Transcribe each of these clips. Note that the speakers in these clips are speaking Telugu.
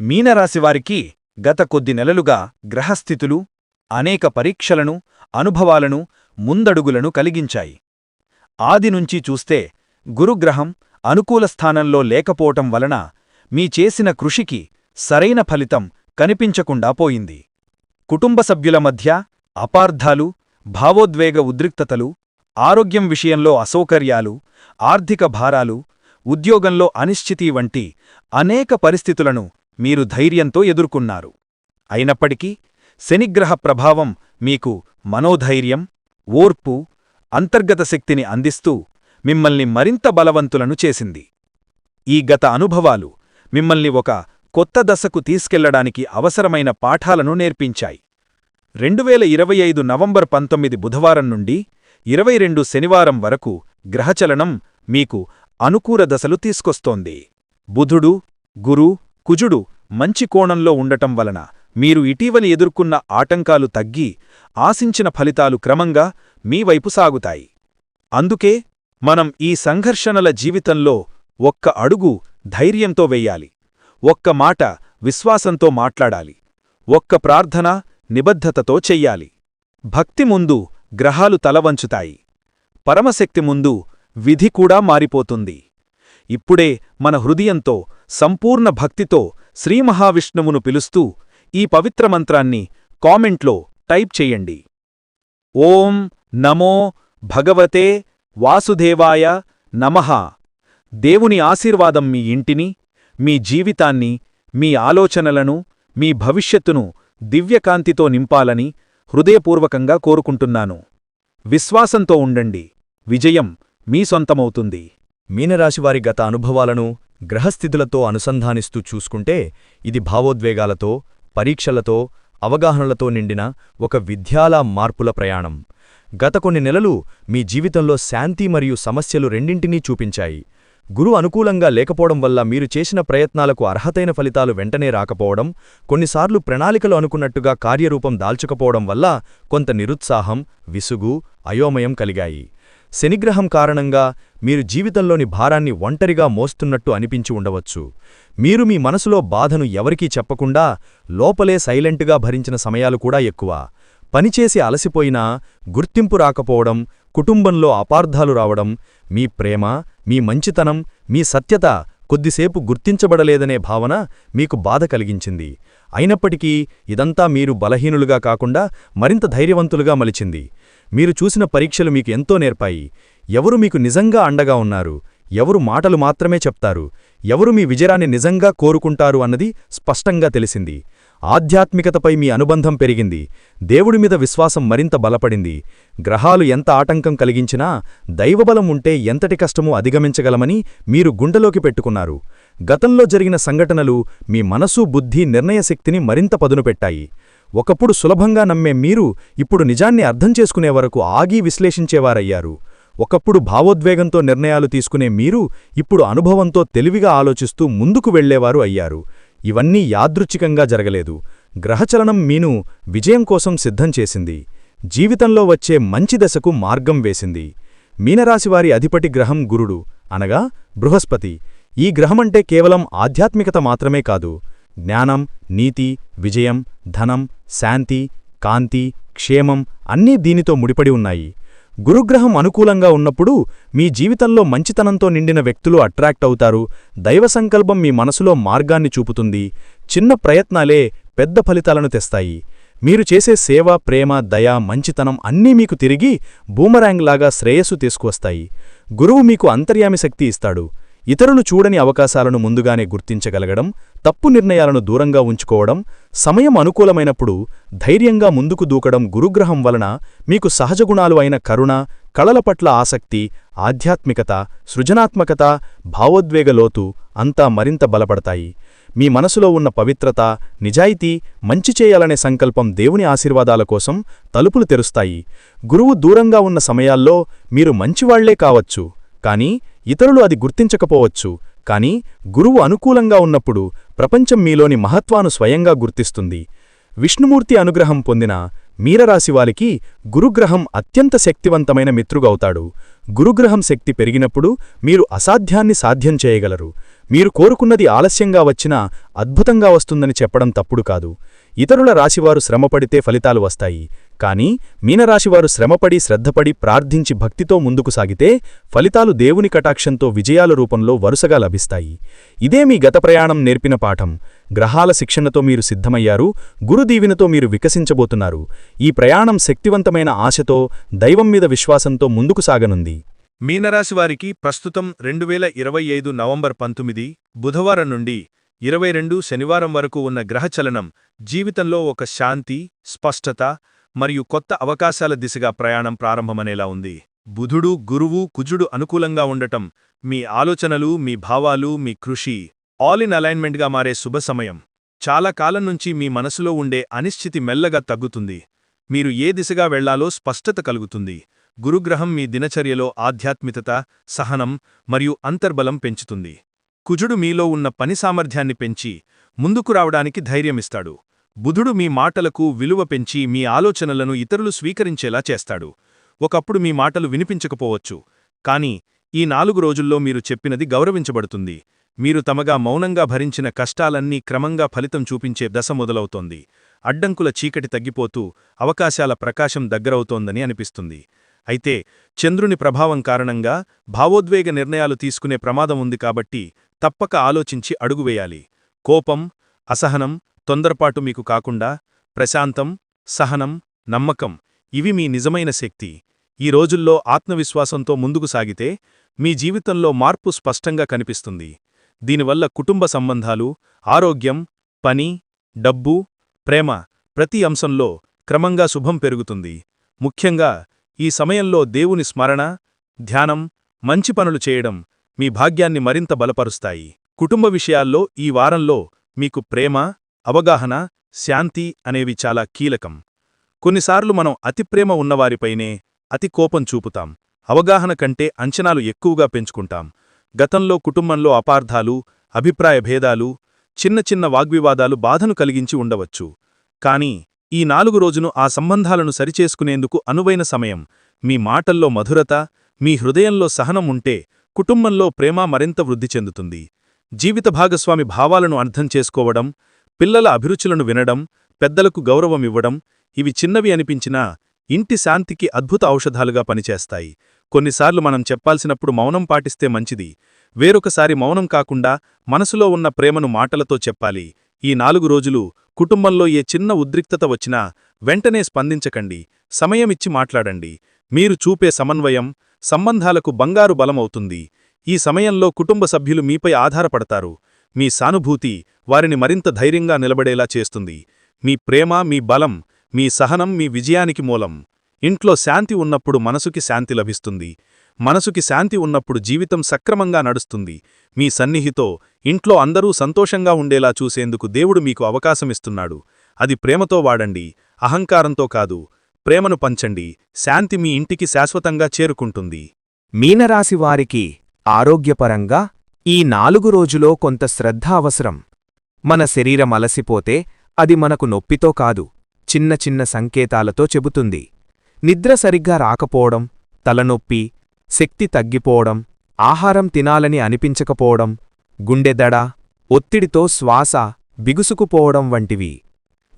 మీనరాశివారికి గత కొద్ది నెలలుగా గ్రహస్థితులు అనేక పరీక్షలను అనుభవాలను ముందడుగులను కలిగించాయి. ఆది నుంచి చూస్తే గురుగ్రహం అనుకూల స్థానంలో లేకపోవటం వలన మీ చేసిన కృషికి సరైన ఫలితం కనిపించకుండా పోయింది. కుటుంబ సభ్యుల మధ్య అపార్థాలు భావోద్వేగ ఉద్రిక్తతలు ఆరోగ్యం విషయంలో అసౌకర్యాలు ఆర్థిక భారాలు ఉద్యోగంలో అనిశ్చితి వంటి అనేక పరిస్థితులను మీరు ధైర్యంతో ఎదుర్కొన్నారు. అయినప్పటికీ శనిగ్రహ ప్రభావం మీకు మనోధైర్యం ఓర్పు అంతర్గత శక్తిని అందిస్తూ మిమ్మల్ని మరింత బలవంతులను చేసింది. ఈ గత అనుభవాలు మిమ్మల్ని ఒక కొత్త దశకు తీసుకెళ్ళడానికి అవసరమైన పాఠాలను నేర్పించాయి. రెండువేల ఇరవై ఐదు నవంబర్ పంతొమ్మిది బుధవారం నుండి ఇరవై రెండు శనివారం వరకు గ్రహచలనం మీకు అనుకూల దశలు తీసుకొస్తోంది. బుధుడు గురు కుజుడు మంచి కోణంలో ఉండటం వలన మీరు ఇటీవలి ఎదుర్కొన్న ఆటంకాలు తగ్గి ఆశించిన ఫలితాలు క్రమంగా మీ వైపు సాగుతాయి. అందుకే మనం ఈ సంఘర్షణల జీవితంలో ఒక్క అడుగు ధైర్యంతో వెయ్యాలి ఒక్క మాట విశ్వాసంతో మాట్లాడాలి. ఒక్క ప్రార్థన నిబద్ధతతో చెయ్యాలి. భక్తి ముందు గ్రహాలు తలవంచుతాయి. పరమశక్తి ముందు విధి కూడా మారిపోతుంది. ఇప్పుడే మన హృదయంతో సంపూర్ణ భక్తితో శ్రీమహావిష్ణువును పిలుస్తూ ఈ పవిత్ర మంత్రాన్ని కామెంట్లో టైప్ చెయ్యండి ఓం నమో భగవతే వాసుదేవాయ నమ. దేవుని ఆశీర్వాదం మీ ఇంటిని మీ జీవితాన్ని మీ ఆలోచనలను మీ భవిష్యత్తును దివ్యకాంతితో నింపాలని హృదయపూర్వకంగా కోరుకుంటున్నాను. విశ్వాసంతో ఉండండి. విజయం మీ సొంతమవుతుంది. మీనరాశివారి గత అనుభవాలను గ్రహస్థితులతో అనుసంధానిస్తూ చూసుకుంటే ఇది భావోద్వేగాలతో పరీక్షలతో అవగాహనలతో నిండిన ఒక విద్యాలా మార్పుల ప్రయాణం. గత కొన్ని నెలలు మీ జీవితంలో శాంతి మరియు సమస్యలు రెండింటినీ చూపించాయి. గురు అనుకూలంగా లేకపోవడం వల్ల మీరు చేసిన ప్రయత్నాలకు అర్హతైన ఫలితాలు వెంటనే రాకపోవడం కొన్నిసార్లు ప్రణాళికలు అనుకున్నట్టుగా కార్యరూపం దాల్చుకపోవడం వల్ల కొంత నిరుత్సాహం విసుగు అయోమయం కలిగాయి. శనిగ్రహం కారణంగా మీరు జీవితంలోని భారాన్ని ఒంటరిగా మోస్తున్నట్టు అనిపించి ఉండవచ్చు. మీరు మీ మనసులో బాధను ఎవరికీ చెప్పకుండా లోపలే సైలెంట్గా భరించిన సమయాలు కూడా ఎక్కువ. పనిచేసి అలసిపోయినా గుర్తింపు రాకపోవడం కుటుంబంలో అపార్థాలు రావడం మీ ప్రేమ మీ మంచితనం మీ సత్యత కొద్దిసేపు గుర్తించబడలేదనే భావన మీకు బాధ కలిగించింది. అయినప్పటికీ ఇదంతా మీరు బలహీనులుగా కాకుండా మరింత ధైర్యవంతులుగా మలిచింది. మీరు చూసిన పరీక్షలు మీకు ఎంతో నేర్పాయి. ఎవరు మీకు నిజంగా అండగా ఉన్నారు? ఎవరు మాటలు మాత్రమే చెప్తారు? ఎవరు మీ విజయాన్ని నిజంగా కోరుకుంటారు అన్నది స్పష్టంగా తెలిసింది. ఆధ్యాత్మికతపై మీ అనుబంధం పెరిగింది. దేవుడి మీద విశ్వాసం మరింత బలపడింది. గ్రహాలు ఎంత ఆటంకం కలిగించినా దైవబలం ఉంటే ఎంతటి కష్టమూ అధిగమించగలమని మీరు గుండెలోకి పెట్టుకున్నారు. గతంలో జరిగిన సంఘటనలు మీ మనసు బుద్ధి నిర్ణయశక్తిని మరింత పదునుపెట్టాయి. ఒకప్పుడు సులభంగా నమ్మే మీరు ఇప్పుడు నిజాన్ని అర్థం చేసుకునే వరకు ఆగి విశ్లేషించేవారయ్యారు. ఒకప్పుడు భావోద్వేగంతో నిర్ణయాలు తీసుకునే మీరు ఇప్పుడు అనుభవంతో తెలివిగా ఆలోచిస్తూ ముందుకు వెళ్ళేవారు అయ్యారు. ఇవన్నీ యాదృచ్ఛికంగా జరగలేదు. గ్రహచలనం మీను విజయం కోసం సిద్ధం చేసింది. జీవితంలో వచ్చే మంచి దశకు మార్గం వేసింది. మీనరాశివారి అధిపటి గ్రహం గురుడు అనగా బృహస్పతి. ఈ గ్రహమంటే కేవలం ఆధ్యాత్మికత మాత్రమే కాదు. జ్ఞానం నీతి విజయం ధనం శాంతి కాంతి క్షేమం అన్నీ దీనితో ముడిపడి ఉన్నాయి. గురుగ్రహం అనుకూలంగా ఉన్నప్పుడు మీ జీవితంలో మంచితనంతో నిండిన వ్యక్తులు అట్రాక్ట్ అవుతారు. దైవ సంకల్పం మీ మనసులో మార్గాన్ని చూపుతుంది. చిన్న ప్రయత్నాలే పెద్ద ఫలితాలను తెస్తాయి. మీరు చేసే సేవ ప్రేమ దయ మంచితనం అన్నీ మీకు తిరిగి బూమరాంగ్లాగా శ్రేయస్సు తీసుకువస్తాయి. గురువు మీకు అంతర్యామి శక్తి ఇస్తాడు. ఇతరులు చూడని అవకాశాలను ముందుగానే గుర్తించగలగడం తప్పు నిర్ణయాలను దూరంగా ఉంచుకోవడం సమయం అనుకూలమైనప్పుడు ధైర్యంగా ముందుకు దూకడం గురుగ్రహం వలన మీకు సహజగుణాలు అయిన కరుణ కళల పట్ల ఆసక్తి ఆధ్యాత్మికత సృజనాత్మకత భావోద్వేగలోతు అంతా మరింత బలపడతాయి. మీ మనసులో ఉన్న పవిత్రత నిజాయితీ మంచి చేయాలనే సంకల్పం దేవుని ఆశీర్వాదాల కోసం తలుపులు తెరుస్తాయి. గురువు దూరంగా ఉన్న సమయాల్లో మీరు మంచివాళ్ళే కావచ్చు. కానీ ఇతరులు అది గుర్తించకపోవచ్చు కాని గురువు అనుకూలంగా ఉన్నప్పుడు ప్రపంచం మీలోని మహత్వాను స్వయంగా గుర్తిస్తుంది. విష్ణుమూర్తి అనుగ్రహం పొందిన మీరరాశివాలికి గురుగ్రహం అత్యంత శక్తివంతమైన మిత్రుగవుతాడు. గురుగ్రహం శక్తి పెరిగినప్పుడు మీరు అసాధ్యాన్ని సాధ్యం చేయగలరు. మీరు కోరుకున్నది ఆలస్యంగా వచ్చినా అద్భుతంగా వస్తుందని చెప్పడం తప్పుడు కాదు. ఇతరుల రాశివారు శ్రమపడితే ఫలితాలు వస్తాయి. కానీ మీనరాశివారు శ్రమపడి శ్రద్ధపడి ప్రార్థించి భక్తితో ముందుకు సాగితే ఫలితాలు దేవుని కటాక్షంతో విజయాల రూపంలో వరుసగా లభిస్తాయి. ఇదే మీ గత ప్రయాణం నేర్పిన పాఠం. గ్రహాల శిక్షణతో మీరు సిద్ధమయ్యారు. గురుదీవినతో మీరు వికసించబోతున్నారు. ఈ ప్రయాణం శక్తివంతమైన ఆశతో దైవం మీద విశ్వాసంతో ముందుకు సాగనుంది. మీనరాశివారికి ప్రస్తుతం రెండు వేల ఇరవై ఐదు నవంబర్ పంతొమ్మిది బుధవారం నుండి ఇరవై రెండు శనివారం వరకు ఉన్న గ్రహచలనం జీవితంలో ఒక శాంతి స్పష్టత మరియు కొత్త అవకాశాల దిశగా ప్రయాణం ప్రారంభమనేలా ఉంది. బుధుడు గురువు కుజుడు అనుకూలంగా ఉండటం మీ ఆలోచనలు మీ భావాలు మీ కృషి ఆల్ ఇన్ అలైన్మెంట్గా మారే శుభ సమయం. చాలా కాలం నుంచి మీ మనసులో ఉండే అనిశ్చితి మెల్లగా తగ్గుతుంది. మీరు ఏ దిశగా వెళ్ళాలో స్పష్టత కలుగుతుంది. గురుగ్రహం మీ దినచర్యలో ఆధ్యాత్మికత సహనం మరియు అంతర్బలం పెంచుతుంది. కుజుడు మీలో ఉన్న పని సామర్థ్యాన్ని పెంచి ముందుకు రావడానికి ధైర్యమిస్తాడు. బుధుడు మీ మాటలకు విలువ పెంచి మీ ఆలోచనలను ఇతరులు స్వీకరించేలా చేస్తాడు. ఒకప్పుడు మీ మాటలు వినిపించకపోవచ్చు. కాని ఈ నాలుగు రోజుల్లో మీరు చెప్పినది గౌరవించబడుతుంది. మీరు తమగా మౌనంగా భరించిన కష్టాలన్నీ క్రమంగా ఫలితం చూపించే దశ మొదలవుతోంది. అడ్డంకుల చీకటి తగ్గిపోతూ అవకాశాల ప్రకాశం దగ్గరవుతోందని అనిపిస్తుంది. అయితే చంద్రుని ప్రభావం కారణంగా భావోద్వేగ నిర్ణయాలు తీసుకునే ప్రమాదం ఉంది కాబట్టి తప్పక ఆలోచించి అడుగువేయాలి. కోపం అసహనం తొందరపాటు మీకు కాకుండా ప్రశాంతం సహనం నమ్మకం ఇవి మీ నిజమైన శక్తి. ఈ రోజుల్లో ఆత్మవిశ్వాసంతో ముందుకు సాగితే మీ జీవితంలో మార్పు స్పష్టంగా కనిపిస్తుంది. దీనివల్ల కుటుంబ సంబంధాలు ఆరోగ్యం పని డబ్బు ప్రేమ ప్రతి అంశంలో క్రమంగా శుభం పెరుగుతుంది. ముఖ్యంగా ఈ సమయంలో దేవుని స్మరణ ధ్యానం మంచి పనులు చేయడం మీ భాగ్యాన్ని మరింత బలపరుస్తాయి. కుటుంబ విషయాల్లో ఈ వారంలో మీకు ప్రేమ అవగాహన శాంతి అనేవి చాలా కీలకం. కొన్నిసార్లు మనం అతిప్రేమ ఉన్నవారిపైనే అతి కోపం చూపుతాం. అవగాహన కంటే అంచనాలు ఎక్కువగా పెంచుకుంటాం. గతంలో కుటుంబంలో అపార్థాలు అభిప్రాయ భేదాలు చిన్న చిన్న వాగ్వివాదాలు బాధను కలిగించి ఉండవచ్చు. కాని ఈ నాలుగు రోజును ఆ సంబంధాలను సరిచేసుకునేందుకు అనువైన సమయం మీ మాటల్లో మధురత మీ హృదయంలో సహనం ఉంటే కుటుంబంలో ప్రేమ మరింత వృద్ధి చెందుతుంది. జీవిత భాగస్వామి భావాలను అర్థం చేసుకోవడం పిల్లల అభిరుచులను వినడం పెద్దలకు గౌరవమివ్వడం ఇవి చిన్నవి అనిపించినా ఇంటి శాంతికి అద్భుత ఔషధాలుగా పనిచేస్తాయి. కొన్నిసార్లు మనం చెప్పాల్సినప్పుడు మౌనం పాటిస్తే మంచిది. వేరొకసారి మౌనం కాకుండా మనసులో ఉన్న ప్రేమను మాటలతో చెప్పాలి. ఈ నాలుగు రోజులు కుటుంబంలో ఏ చిన్న ఉద్రిక్తత వచ్చినా వెంటనే స్పందించకండి. సమయమిచ్చి మాట్లాడండి. మీరు చూపే సమన్వయం సంబంధాలకు బంగారు బలమవుతుంది. ఈ సమయంలో కుటుంబ సభ్యులు మీపై ఆధారపడతారు. మీ సానుభూతి వారిని మరింత ధైర్యంగా నిలబడేలా చేస్తుంది. మీ ప్రేమ మీ బలం మీ సహనం మీ విజయానికి మూలం. ఇంట్లో శాంతి ఉన్నప్పుడు మనసుకి శాంతి లభిస్తుంది. మనసుకి శాంతి ఉన్నప్పుడు జీవితం సక్రమంగా నడుస్తుంది. మీ సన్నిహితో ఇంట్లో అందరూ సంతోషంగా ఉండేలా చూసేందుకు దేవుడు మీకు అవకాశమిస్తున్నాడు అది ప్రేమతో వాడండి అహంకారంతో కాదు. ప్రేమను పంచండి శాంతి మీ ఇంటికి శాశ్వతంగా చేరుకుంటుంది. మీనరాశివారికి ఆరోగ్యపరంగా ఈ నాలుగు రోజులో కొంత శ్రద్ధ అవసరం. మన శరీరం అలసిపోతే అది మనకు నొప్పితో కాదు చిన్న చిన్న సంకేతాలతో చెబుతుంది. నిద్ర సరిగ్గా రాకపోవడం తలనొప్పి శక్తి తగ్గిపోవడం ఆహారం తినాలని అనిపించకపోవడం గుండెదడ ఒత్తిడితో శ్వాస బిగుసుకుపోవడం వంటివి.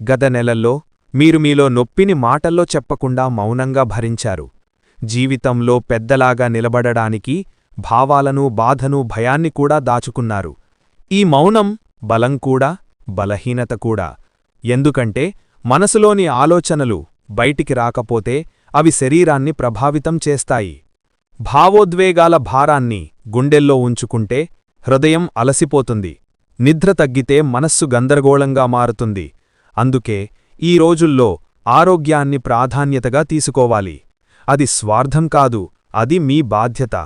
గత నెలల్లో మీరు మీలో నొప్పిని మాటల్లో చెప్పకుండా మౌనంగా భరించారు. జీవితంలో పెద్దలాగా నిలబడడానికి భావాలను బాధను భయాన్ని కూడా దాచుకున్నారు. ఈ మౌనం బలం కూడా బలహీనత కూడా. ఎందుకంటే మనసులోని ఆలోచనలు బయటికి రాకపోతే అవి శరీరాన్ని ప్రభావితం చేస్తాయి. భావోద్వేగాల భారాన్ని గుండెల్లో ఉంచుకుంటే హృదయం అలసిపోతుంది. నిద్ర తగ్గితే మనస్సు గందరగోళంగా మారుతుంది. అందుకే ఈ రోజుల్లో ఆరోగ్యాన్ని ప్రాధాన్యతగా తీసుకోవాలి. అది స్వార్థం కాదు అది మీ బాధ్యత.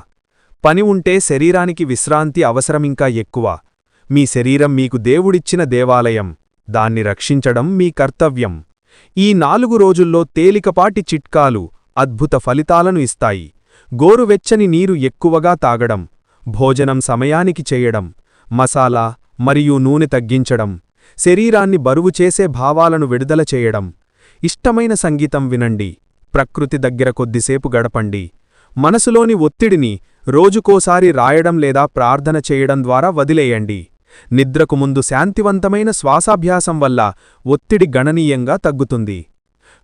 పని ఉంటే శరీరానికి విశ్రాంతి అవసరమింకా ఎక్కువ. మీ శరీరం మీకు దేవుడిచ్చిన దేవాలయం. దాన్ని రక్షించడం మీ కర్తవ్యం. ఈ నాలుగు రోజుల్లో తేలికపాటి చిట్కాలు అద్భుత ఫలితాలను ఇస్తాయి. గోరువెచ్చని నీరు ఎక్కువగా తాగడం భోజనం సమయానికి చేయడం మసాలా మరియు నూనె తగ్గించడం శరీరాన్ని బరువు చేసే భావాలను విడుదల చేయడం. ఇష్టమైన సంగీతం వినండి. ప్రకృతి దగ్గర కొద్దిసేపు గడపండి. మనసులోని ఒత్తిడిని రోజుకోసారి రాయడం లేదా ప్రార్థన చేయడం ద్వారా వదిలేయండి. నిద్రకు ముందు శాంతివంతమైన శ్వాసాభ్యాసం వల్ల ఒత్తిడి గణనీయంగా తగ్గుతుంది.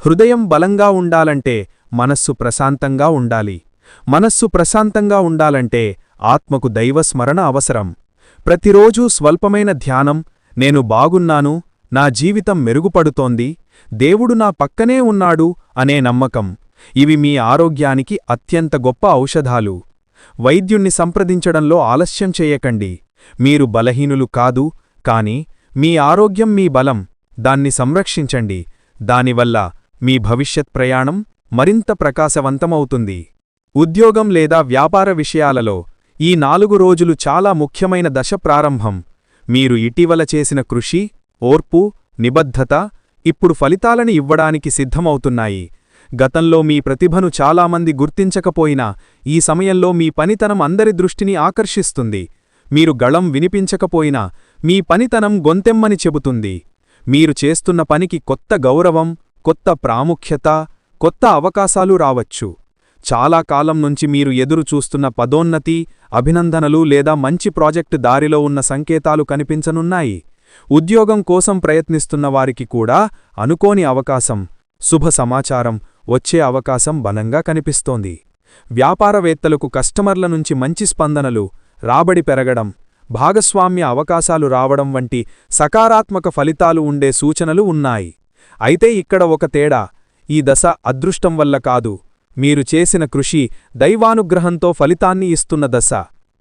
హృదయం బలంగా ఉండాలంటే మనస్సు ప్రశాంతంగా ఉండాలి. మనస్సు ప్రశాంతంగా ఉండాలంటే ఆత్మకు దైవస్మరణ అవసరం. ప్రతిరోజూ స్వల్పమైన ధ్యానం నేను బాగున్నాను నా జీవితం మెరుగుపడుతోంది దేవుడు నా పక్కనే ఉన్నాడు అనే నమ్మకం. ఇవి మీ ఆరోగ్యానికి అత్యంత గొప్ప ఔషధాలు. వైద్యుణ్ణి సంప్రదించడంలో ఆలస్యం చేయకండి. మీరు బలహీనులు కాదు కాని మీ ఆరోగ్యం మీ బలం దాన్ని సంరక్షించండి. దానివల్ల మీ భవిష్యత్ ప్రయాణం మరింత ప్రకాశవంతమవుతుంది. ఉద్యోగం లేదా వ్యాపార విషయాలలో ఈ నాలుగు రోజులు చాలా ముఖ్యమైన దశ ప్రారంభం. మీరు ఇటీవల చేసిన కృషి ఓర్పు నిబద్ధత ఇప్పుడు ఫలితాలని ఇవ్వడానికి సిద్ధమవుతున్నాయి. గతంలో మీ ప్రతిభను చాలామంది గుర్తించకపోయినా ఈ సమయంలో మీ పనితనం అందరి దృష్టిని ఆకర్షిస్తుంది. మీరు గళం వినిపించకపోయినా మీ పనితనం గొంతెమ్మని చెబుతుంది. మీరు చేస్తున్న పనికి కొత్త గౌరవం కొత్త ప్రాముఖ్యత కొత్త అవకాశాలు రావచ్చు. చాలా కాలం నుంచి మీరు ఎదురు చూస్తున్న పదోన్నతి అభినందనలు లేదా మంచి ప్రాజెక్టు దారిలో ఉన్న సంకేతాలు కనిపించనున్నాయి. ఉద్యోగం కోసం ప్రయత్నిస్తున్న వారికి కూడా అనుకోని అవకాశం. శుభ సమాచారం. వచ్చే అవకాశం బలంగా కనిపిస్తోంది. వ్యాపారవేత్తలకు కస్టమర్ల నుంచి మంచి స్పందనలు రాబడి పెరగడం భాగస్వామ్య అవకాశాలు రావడం వంటి సకారాత్మక ఫలితాలు ఉండే సూచనలు ఉన్నాయి. అయితే ఇక్కడ ఒక తేడా ఈ దశ అదృష్టం వల్ల కాదు. మీరు చేసిన కృషి దైవానుగ్రహంతో ఫలితాన్ని ఇస్తున్న దశ.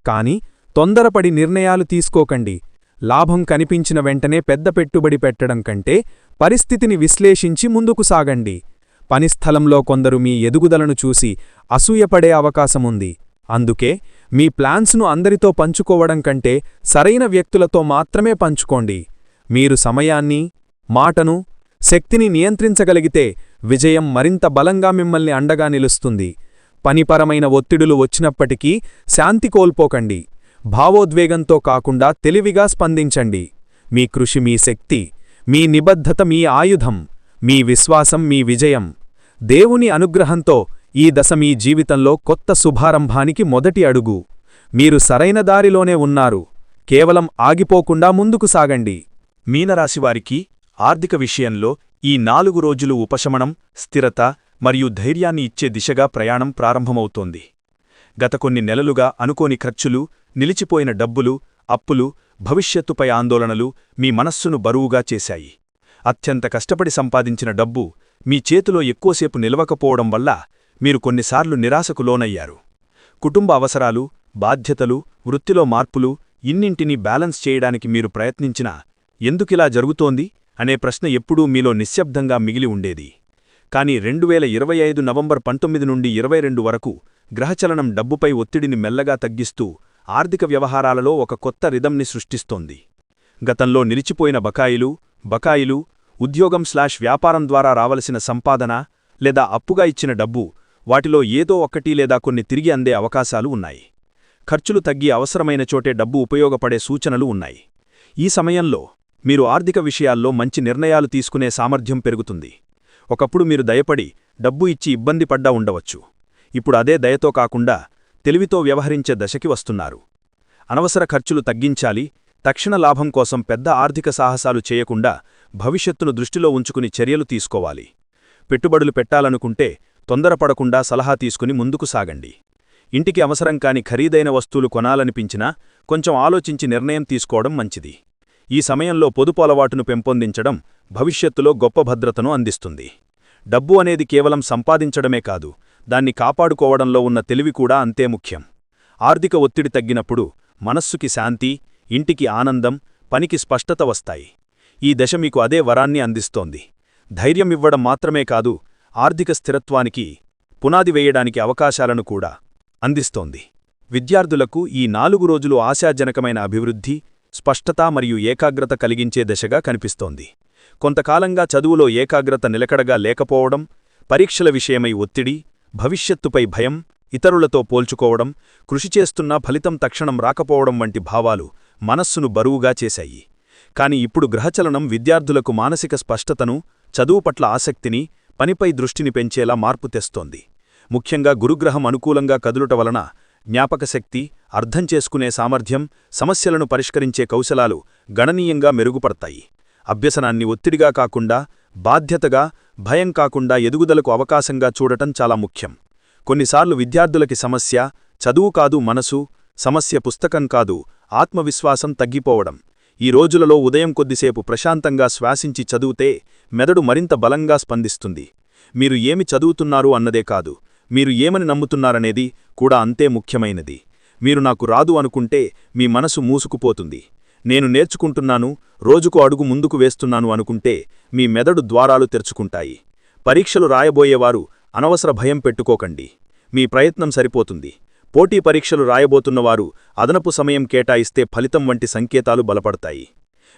కాని తొందరపడి నిర్ణయాలు తీసుకోకండి. లాభం కనిపించిన వెంటనే పెద్ద పెట్టుబడి పెట్టడం కంటే పరిస్థితిని విశ్లేషించి ముందుకు సాగండి. పనిస్థలంలో కొందరు మీ ఎదుగుదలను చూసి అసూయపడే అవకాశముంది. అందుకే మీ ప్లాన్స్ను అందరితో పంచుకోవడం కంటే సరైన వ్యక్తులతో మాత్రమే పంచుకోండి. మీరు సమయాన్ని మాటను శక్తిని నియంత్రించగలిగితే విజయం మరింత బలంగా మిమ్మల్ని అండగా నిలుస్తుంది. పనిపరమైన ఒత్తిడులు వచ్చినప్పటికీ శాంతి కోల్పోకండి. భావోద్వేగంతో కాకుండా తెలివిగా స్పందించండి. మీ కృషి మీ శక్తి మీ నిబద్ధత మీ ఆయుధం. మీ విశ్వాసం మీ విజయం. దేవుని అనుగ్రహంతో ఈ దశ మీ జీవితంలో కొత్త శుభారంభానికి మొదటి అడుగు. మీరు సరైన దారిలోనే ఉన్నారు. కేవలం ఆగిపోకుండా ముందుకు సాగండి. మీనరాశివారికి ఆర్థిక విషయంలో ఈ నాలుగు రోజులు ఉపశమనం స్థిరత మరియు ధైర్యాన్ని ఇచ్చే దిశగా ప్రయాణం ప్రారంభమవుతోంది. గత కొన్ని నెలలుగా అనుకోని ఖర్చులు నిలిచిపోయిన డబ్బులు అప్పులు భవిష్యత్తుపై ఆందోళనలు మీ మనస్సును బరువుగా చేశాయి. అత్యంత కష్టపడి సంపాదించిన డబ్బు మీ చేతిలో ఎక్కువసేపు నిలవకపోవడం వల్ల మీరు కొన్నిసార్లు నిరాశకు లోనయ్యారు. కుటుంబ అవసరాలు బాధ్యతలు వృత్తిలో మార్పులు ఇన్నింటినీ బ్యాలెన్స్ చేయడానికి మీరు ప్రయత్నించినా ఎందుకిలా జరుగుతోంది అనే ప్రశ్న ఎప్పుడూ మీలో నిశ్శబ్దంగా మిగిలి ఉండేది. కాని రెండువేల ఇరవై ఐదు నవంబర్ పంతొమ్మిది నుండి ఇరవై రెండు వరకు గ్రహచలనం డబ్బుపై ఒత్తిడిని మెల్లగా తగ్గిస్తూ ఆర్థిక వ్యవహారాలలో ఒక కొత్త రిధంని సృష్టిస్తోంది. గతంలో నిలిచిపోయిన బకాయిలు బకాయిలు ఉద్యోగం స్లాష్ వ్యాపారం ద్వారా రావలసిన సంపాదన లేదా అప్పుగా ఇచ్చిన డబ్బు వాటిలో ఏదో ఒక్కటి లేదా కొన్ని తిరిగి అందే అవకాశాలు ఉన్నాయి. ఖర్చులు తగ్గి అవసరమైన చోటే డబ్బు ఉపయోగపడే సూచనలు ఉన్నాయి. ఈ సమయంలో మీరు ఆర్థిక విషయాల్లో మంచి నిర్ణయాలు తీసుకునే సామర్థ్యం పెరుగుతుంది. ఒకప్పుడు మీరు దయపడి డబ్బు ఇచ్చి ఇబ్బంది పడ్డా ఉండవచ్చు. ఇప్పుడు అదే దయతో కాకుండా తెలివితో వ్యవహరించే దశకి వస్తున్నారు. అనవసర ఖర్చులు తగ్గించాలి తక్షణ లాభం కోసం పెద్ద ఆర్థిక సాహసాలు చేయకుండా భవిష్యత్తును దృష్టిలో ఉంచుకుని చర్యలు తీసుకోవాలి. పెట్టుబడులు పెట్టాలనుకుంటే తొందరపడకుండా సలహా తీసుకుని ముందుకు సాగండి. ఇంటికి అవసరం కాని ఖరీదైన వస్తువులు కొనాలనిపించినా కొంచెం ఆలోచించి నిర్ణయం తీసుకోవడం మంచిది. ఈ సమయంలో పొదుపు అలవాటును పెంపొందించడం భవిష్యత్తులో గొప్ప భద్రతను అందిస్తుంది. డబ్బు అనేది కేవలం సంపాదించడమే కాదు దాన్ని కాపాడుకోవడంలో ఉన్న తెలివి కూడా అంతే ముఖ్యం. ఆర్థిక ఒత్తిడి తగ్గినప్పుడు మనస్సుకి శాంతి ఇంటికి ఆనందం పనికి స్పష్టత వస్తాయి. ఈ దశ మీకు అదే వరాన్ని అందిస్తోంది. ధైర్యం ఇవ్వడం మాత్రమే కాదు ఆర్థిక స్థిరత్వానికి పునాది వేయడానికి అవకాశాలను కూడా అందిస్తోంది. విద్యార్థులకు ఈ నాలుగు రోజులు ఆశాజనకమైన అభివృద్ధి స్పష్టత మరియు ఏకాగ్రత కలిగించే దశగా కనిపిస్తోంది. కొంతకాలంగా చదువులో ఏకాగ్రత నిలకడగా లేకపోవడం పరీక్షల విషయమై ఒత్తిడి భవిష్యత్తుపై భయం ఇతరులతో పోల్చుకోవడం కృషి చేస్తున్నా ఫలితం తక్షణం రాకపోవడం వంటి భావాలు మనస్సును బరువుగా చేశాయి. కాని ఇప్పుడు గ్రహచలనం విద్యార్థులకు మానసిక స్పష్టతను చదువు పట్ల ఆసక్తిని పనిపై దృష్టిని పెంచేలా మార్పు తెస్తోంది. ముఖ్యంగా గురుగ్రహం అనుకూలంగా కదులుట వలన జ్ఞాపకశక్తి అర్థం చేసుకునే సామర్థ్యం సమస్యలను పరిష్కరించే కౌశలాలు గణనీయంగా మెరుగుపడతాయి. అభ్యసనాన్ని ఒత్తిడిగా కాకుండా బాధ్యతగా భయం కాకుండా ఎదుగుదలకు అవకాశంగా చూడటం చాలా ముఖ్యం. కొన్నిసార్లు విద్యార్థులకి సమస్య చదువు కాదు మనసు సమస్య పుస్తకం కాదు ఆత్మవిశ్వాసం తగ్గిపోవడం ఈ రోజులలో ఉదయం కొద్దిసేపు ప్రశాంతంగా శ్వాసించి చదివితే మెదడు మరింత బలంగా స్పందిస్తుంది. మీరు ఏమి చదువుతున్నారు అన్నదే కాదు మీరు ఏమని నమ్ముతున్నారనేది కూడా అంతే ముఖ్యమైనది. మీరు నాకు రాదు అనుకుంటే మీ మనసు మూసుకుపోతుంది. నేను నేర్చుకుంటున్నాను రోజుకు అడుగు ముందుకు వేస్తున్నాను అనుకుంటే మీ మెదడు ద్వారాలు తెరుచుకుంటాయి. పరీక్షలు రాయబోయేవారు అనవసర భయం పెట్టుకోకండి. మీ ప్రయత్నం సరిపోతుంది. పోటీ పరీక్షలు రాయబోతున్నవారు అదనపు సమయం కేటాయిస్తే ఫలితం వంటి సంకేతాలు బలపడతాయి.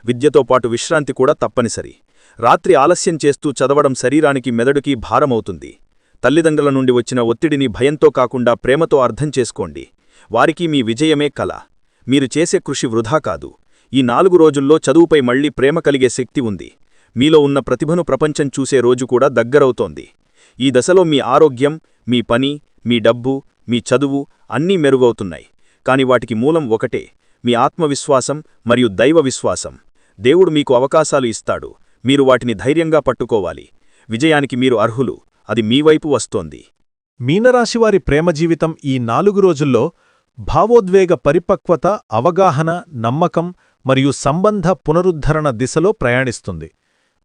విద్యతో పాటు విశ్రాంతి కూడా తప్పనిసరి. రాత్రి ఆలస్యం చేస్తూ చదవడం శరీరానికి మెదడుకి భారమవుతుంది. తల్లిదండ్రుల నుండి వచ్చిన ఒత్తిడిని భయంతో కాకుండా ప్రేమతో అర్థం చేసుకోండి. వారికి మీ విజయమే కల. మీరు చేసే కృషి వృధా కాదు. ఈ నాలుగు రోజుల్లో చదువుపై మళ్ళీ ప్రేమ కలిగే శక్తి ఉంది. మీలో ఉన్న ప్రతిభను ప్రపంచం చూసే రోజు కూడా దగ్గరవుతోంది. ఈ దశలో మీ ఆరోగ్యం మీ పని మీ డబ్బు మీ చదువు అన్నీ మెరుగవుతున్నాయి. కాని వాటికి మూలం ఒకటే మీ ఆత్మవిశ్వాసం మరియు దైవ విశ్వాసం దేవుడు మీకు అవకాశాలు ఇస్తాడు. మీరు వాటిని ధైర్యంగా పట్టుకోవాలి. విజయానికి మీరు అర్హులు. అది మీవైపు వస్తోంది. మీనరాశివారి ప్రేమ జీవితం ఈ నాలుగు రోజుల్లో భావోద్వేగ పరిపక్వత అవగాహన నమ్మకం మరియు సంబంధ పునరుద్ధరణ దిశలో ప్రయాణిస్తుంది.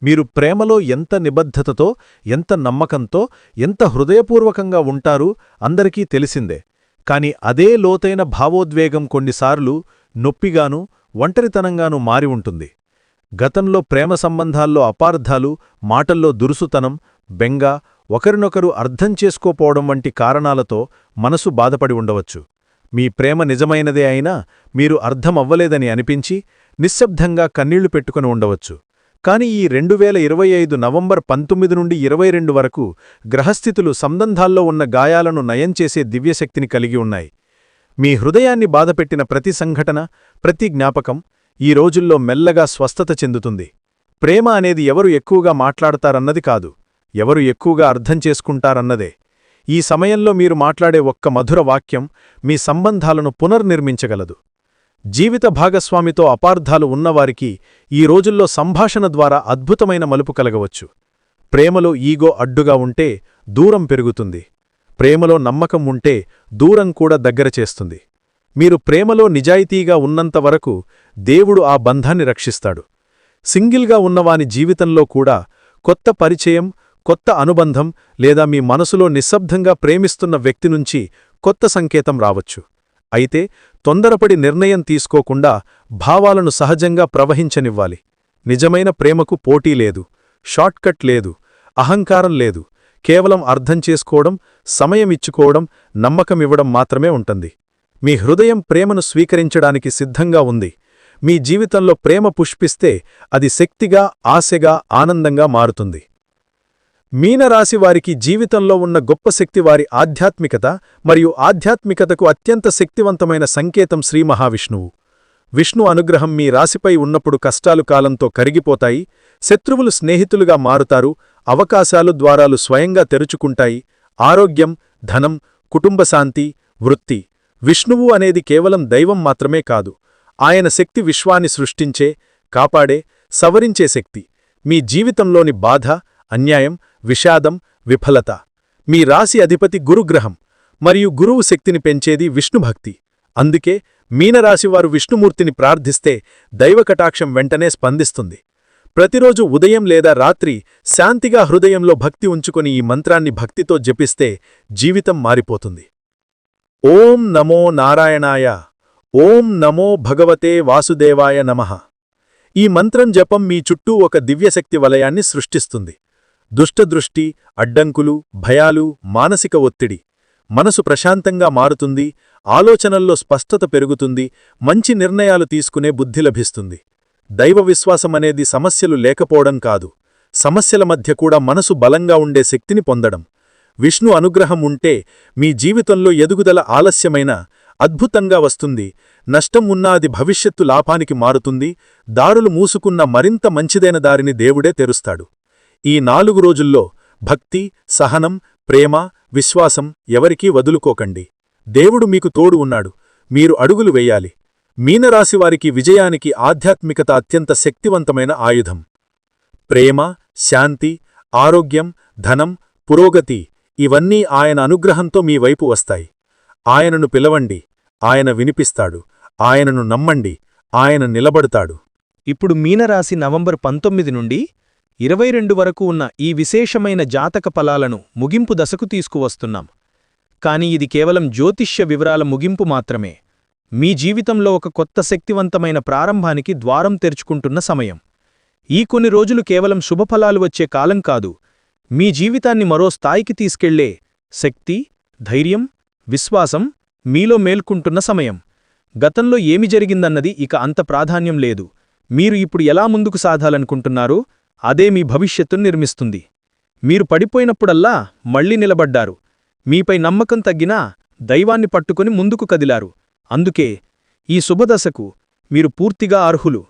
మీరు ప్రేమలో ఎంత నిబద్ధతతో ఎంత నమ్మకంతో ఎంత హృదయపూర్వకంగా ఉంటారు అందరికీ తెలిసిందే. కాని అదే లోతైన భావోద్వేగం కొన్నిసార్లు నొప్పిగానూ ఒంటరితనంగానూ మారి ఉంటుంది. గతంలో ప్రేమ సంబంధాల్లో అపార్థాలు మాటల్లో దురుసుతనం బెంగ ఒకరినొకరు అర్థం చేసుకోపోవడం వంటి కారణాలతో మనసు బాధపడి ఉండవచ్చు. మీ ప్రేమ నిజమైనదే అయినా మీరు అర్థమవ్వలేదని అనిపించి నిశ్శబ్దంగా కన్నీళ్ళు పెట్టుకుని ఉండవచ్చు. కాని ఈ రెండు వేల ఇరవై ఐదు నవంబర్ పంతొమ్మిది నుండి ఇరవై రెండు వరకు గ్రహస్థితులు సంబంధాల్లో ఉన్న గాయాలను నయం చేసే దివ్యశక్తిని కలిగి ఉన్నాయి. మీ హృదయాన్ని బాధపెట్టిన ప్రతి సంఘటన ప్రతి జ్ఞాపకం ఈ రోజుల్లో మెల్లగా స్వస్థత చెందుతుంది. ప్రేమ అనేది ఎవరు ఎక్కువగా మాట్లాడతారన్నది కాదు ఎవరు ఎక్కువగా అర్థం చేసుకుంటారన్నదే. ఈ సమయంలో మీరు మాట్లాడే ఒక్క మధుర వాక్యం మీ సంబంధాలను పునర్నిర్మించగలదు. జీవిత భాగస్వామితో అపార్థాలు ఉన్నవారికి ఈ రోజుల్లో సంభాషణ ద్వారా అద్భుతమైన మలుపు కలగవచ్చు. ప్రేమలో ఈగో అడ్డుగా ఉంటే దూరం పెరుగుతుంది. ప్రేమలో నమ్మకం ఉంటే దూరం కూడా దగ్గర చేస్తుంది. మీరు ప్రేమలో నిజాయితీగా ఉన్నంతవరకు దేవుడు ఆ బంధాన్ని రక్షిస్తాడు. సింగిల్గా ఉన్నవాని జీవితంలో కూడా కొత్త పరిచయం కొత్త అనుబంధం లేదా మీ మనసులో నిశ్శబ్దంగా ప్రేమిస్తున్న వ్యక్తి నుంచి కొత్త సంకేతం రావచ్చు. అయితే తొందరపడి నిర్ణయం తీసుకోకుండా భావాలను సహజంగా ప్రవహించనివ్వాలి. నిజమైన ప్రేమకు పోటీ లేదు షార్ట్కట్ లేదు అహంకారం లేదు కేవలం అర్థం చేసుకోవడం సమయమిచ్చుకోవడం నమ్మకమివ్వడం మాత్రమే ఉంటుంది. మీ హృదయం ప్రేమను స్వీకరించడానికి సిద్ధంగా ఉంది. మీ జీవితంలో ప్రేమ పుష్పిస్తే అది శక్తిగా ఆశగా ఆనందంగా మారుతుంది. మీనరాశివారికి జీవితంలో ఉన్న గొప్ప శక్తి వారి ఆధ్యాత్మికత మరియు ఆధ్యాత్మికతకు అత్యంత శక్తివంతమైన సంకేతం శ్రీ మహావిష్ణువు. విష్ణు అనుగ్రహం మీ రాశిపై ఉన్నప్పుడు కష్టాలు కాలంతో కరిగిపోతాయి శత్రువులు స్నేహితులుగా మారుతారు అవకాశాలు ద్వారాలు స్వయంగా తెరుచుకుంటాయి ఆరోగ్యం ధనం కుటుంబశాంతి వృత్తి. విష్ణువు అనేది కేవలం దైవం మాత్రమే కాదు. ఆయన శక్తి విశ్వాన్ని సృష్టించే కాపాడే సవరించే శక్తి. మీ జీవితంలోని బాధ అన్యాయం విషాదం విఫలత. మీ రాశి అధిపతి గురుగ్రహం మరియు గురువు శక్తిని పెంచేది విష్ణుభక్తి. అందుకే మీనరాశివారు విష్ణుమూర్తిని ప్రార్థిస్తే దైవకటాక్షం వెంటనే స్పందిస్తుంది. ప్రతిరోజు ఉదయం లేదా రాత్రి శాంతిగా హృదయంలో భక్తి ఉంచుకొని ఈ మంత్రాన్ని భక్తితో జపిస్తే జీవితం మారిపోతుంది. ఓం నమో నారాయణాయ ఓం నమో భగవతే వాసుదేవాయ నమః. ఈ మంత్రం జపం మీ చుట్టూ ఒక దివ్యశక్తి వలయాన్ని సృష్టిస్తుంది. దుష్టదృష్టి అడ్డంకులు భయాలు మానసిక ఒత్తిడి. మనసు ప్రశాంతంగా మారుతుంది ఆలోచనల్లో స్పష్టత పెరుగుతుంది మంచి నిర్ణయాలు తీసుకునే బుద్ధి లభిస్తుంది. దైవ విశ్వాసమనేది సమస్యలు లేకపోవడం కాదు. సమస్యల మధ్య కూడా మనసు బలంగా ఉండే శక్తిని పొందడం. విష్ణు అనుగ్రహం ఉంటే మీ జీవితంలో ఎదుగుదల ఆలస్యమైన అద్భుతంగా వస్తుంది. నష్టం ఉన్నా అది భవిష్యత్తు లాభానికి మారుతుంది. దారులు మూసుకున్న మరింత మంచిదైన దారిని దేవుడే తెరుస్తాడు. ఈ నాలుగు రోజుల్లో భక్తి సహనం ప్రేమ విశ్వాసం ఎవరికీ వదులుకోకండి. దేవుడు మీకు తోడు ఉన్నాడు. మీరు అడుగులు వెయ్యాలి మీనరాశివారికి విజయానికి ఆధ్యాత్మికత అత్యంత శక్తివంతమైన ఆయుధం. ప్రేమ శాంతి ఆరోగ్యం ధనం పురోగతి ఇవన్నీ ఆయన అనుగ్రహంతో మీ వైపు వస్తాయి. ఆయనను పిలవండి. ఆయన వినిపిస్తాడు. ఆయనను నమ్మండి. ఆయన నిలబడతాడు. ఇప్పుడు మీనరాశి నవంబర్ పంతొమ్మిది నుండి ఇరవై రెండు వరకు ఉన్న ఈ విశేషమైన జాతక ఫలాలను ముగింపు దశకు తీసుకువస్తున్నాం. కాని ఇది కేవలం జ్యోతిష్య వివరాల ముగింపు మాత్రమే. మీ జీవితంలో ఒక కొత్త శక్తివంతమైన ప్రారంభానికి ద్వారం తెరుచుకుంటున్న సమయం. ఈ కొన్ని రోజులు కేవలం శుభఫలాలు వచ్చే కాలం కాదు. మీ జీవితాన్ని మరో స్థాయికి తీసుకెళ్ళే శక్తి ధైర్యం విశ్వాసం మీలో మేల్కుంటున్న సమయం. గతంలో ఏమి జరిగిందన్నది ఇక అంత ప్రాధాన్యం లేదు. మీరు ఇప్పుడు ఎలా ముందుకు సాధాలనుకుంటున్నారో అదే మీ భవిష్యత్తును నిర్మిస్తుంది. మీరు పడిపోయినప్పుడల్లా మళ్ళీ నిలబడ్డారు. మీపై నమ్మకం తగ్గినా దైవాన్ని పట్టుకుని ముందుకు కదిలారు. అందుకే ఈ శుభదశకు మీరు పూర్తిగా అర్హులు.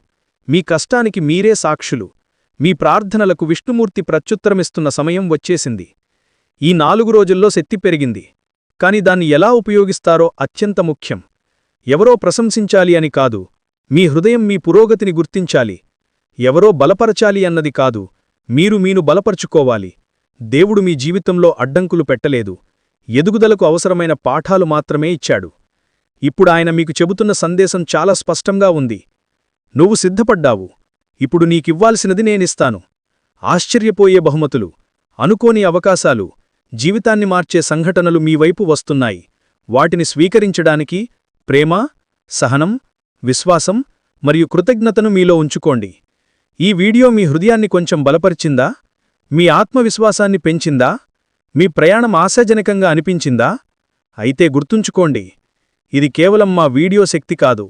మీ కష్టానికి మీరే సాక్షులు. మీ ప్రార్థనలకు విష్ణుమూర్తి ప్రత్యుత్తరమిస్తున్న సమయం వచ్చేసింది. ఈ నాలుగు రోజుల్లో శక్తి పెరిగింది. కాని దాన్ని ఎలా ఉపయోగిస్తారో అత్యంత ముఖ్యం. ఎవరో ప్రశంసించాలి అని కాదు. మీ హృదయం మీ పురోగతిని గుర్తించాలి. ఎవరో బలపరచాలి అన్నది కాదు మీరు మీను బలపరుచుకోవాలి. దేవుడు మీ జీవితంలో అడ్డంకులు పెట్టలేదు. ఎదుగుదలకు అవసరమైన పాఠాలు మాత్రమే ఇచ్చాడు. ఇప్పుడు ఆయన మీకు చెబుతున్న సందేశం చాలా స్పష్టంగా ఉంది. నువ్వు సిద్ధపడ్డావు. ఇప్పుడు నీకివ్వాల్సినది నేనిస్తాను. ఆశ్చర్యపోయే బహుమతులు అనుకోని అవకాశాలు జీవితాన్ని మార్చే సంఘటనలు మీ వైపు వస్తున్నాయి. వాటిని స్వీకరించడానికి ప్రేమ సహనం విశ్వాసం మరియు కృతజ్ఞతను మీలో ఉంచుకోండి. ఈ వీడియో మీ హృదయాన్ని కొంచెం బలపరిచిందా? మీ ఆత్మవిశ్వాసాన్ని పెంచిందా? మీ ప్రయాణం ఆశాజనకంగా అనిపించిందా? అయితే గుర్తుంచుకోండి ఇది కేవలం మా వీడియో శక్తి కాదు.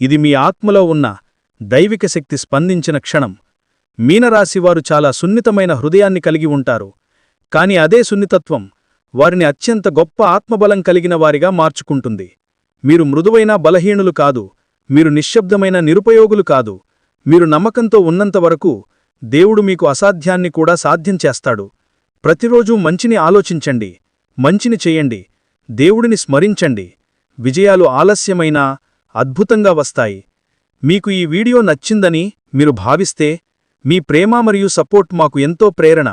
ఇది మీ ఆత్మలో ఉన్న దైవిక శక్తి స్పందించిన క్షణం. మీనరాశివారు చాలా సున్నితమైన హృదయాన్ని కలిగి ఉంటారు. కాని అదే సున్నితత్వం వారిని అత్యంత గొప్ప ఆత్మబలం కలిగిన వారిగా మార్చుకుంటుంది. మీరు మృదువైన బలహీనులు కాదు. మీరు నిశ్శబ్దమైన నిరుపయోగులు కాదు. మీరు నమ్మకంతో ఉన్నంతవరకు దేవుడు మీకు అసాధ్యాన్ని కూడా సాధ్యం చేస్తాడు. ప్రతిరోజూ మంచిని ఆలోచించండి మంచిని చెయ్యండి దేవుడిని స్మరించండి. విజయాలు ఆలస్యమైనా అద్భుతంగా వస్తాయి. మీకు ఈ వీడియో నచ్చిందని మీరు భావిస్తే మీ ప్రేమ మరియు సపోర్ట్ మాకు ఎంతో ప్రేరణ.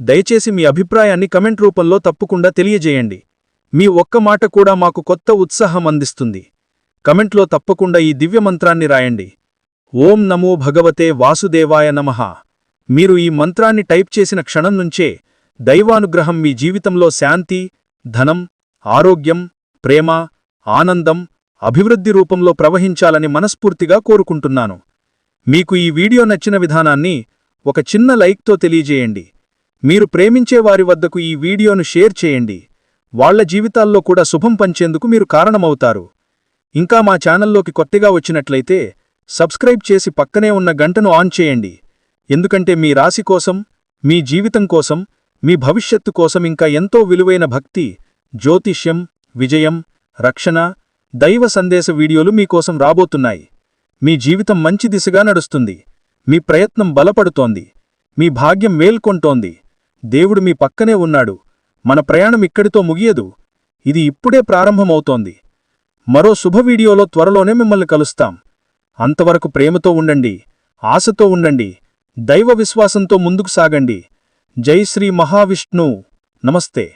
దయచేసి మీ అభిప్రాయాన్ని కమెంట్ రూపంలో తప్పకుండా తెలియజేయండి. మీ ఒక్క మాట కూడా మాకు కొత్త ఉత్సాహం అందిస్తుంది. కమెంట్లో తప్పకుండా ఈ దివ్యమంత్రాన్ని రాయండి. ఓం నమో భగవతే వాసుదేవాయ నమః. మీరు ఈ మంత్రాన్ని టైప్ చేసిన క్షణం నుంచే దైవానుగ్రహం మీ జీవితంలో శాంతి ధనం ఆరోగ్యం ప్రేమ ఆనందం అభివృద్ధి రూపంలో ప్రవహించాలని మనస్ఫూర్తిగా కోరుకుంటున్నాను. మీకు ఈ వీడియో నచ్చిన విధానాన్ని ఒక చిన్న లైక్తో తెలియజేయండి. మీరు ప్రేమించే వారి వద్దకు ఈ వీడియోను షేర్ చేయండి. వాళ్ళ జీవితాల్లో కూడా శుభం పంచేందుకు మీరు కారణమవుతారు. ఇంకా మా ఛానల్లోకి కొత్తగా వచ్చినట్లయితే సబ్స్క్రైబ్ చేసి పక్కనే ఉన్న గంటను ఆన్ చేయండి. ఎందుకంటే మీ రాశి కోసం మీ జీవితం కోసం మీ భవిష్యత్తు కోసం ఇంకా ఎంతో విలువైన భక్తి జ్యోతిష్యం విజయం రక్షణ దైవ సందేశ వీడియోలు మీకోసం రాబోతున్నాయి. మీ జీవితం మంచి దిశగా నడుస్తుంది. మీ ప్రయత్నం బలపడుతోంది. మీ భాగ్యం మేల్కొంటోంది. దేవుడు మీ పక్కనే ఉన్నాడు. మన ప్రయాణం ఇక్కడితో ముగియదు. ఇది ఇప్పుడే ప్రారంభమవుతోంది. మరో శుభ వీడియోలో త్వరలోనే మిమ్మల్ని కలుస్తాం. అంతవరకు ప్రేమతో ఉండండి ఆశతో ఉండండి దైవ విశ్వాసంతో ముందుకు సాగండి. జై శ్రీ మహావిష్ణు. నమస్తే.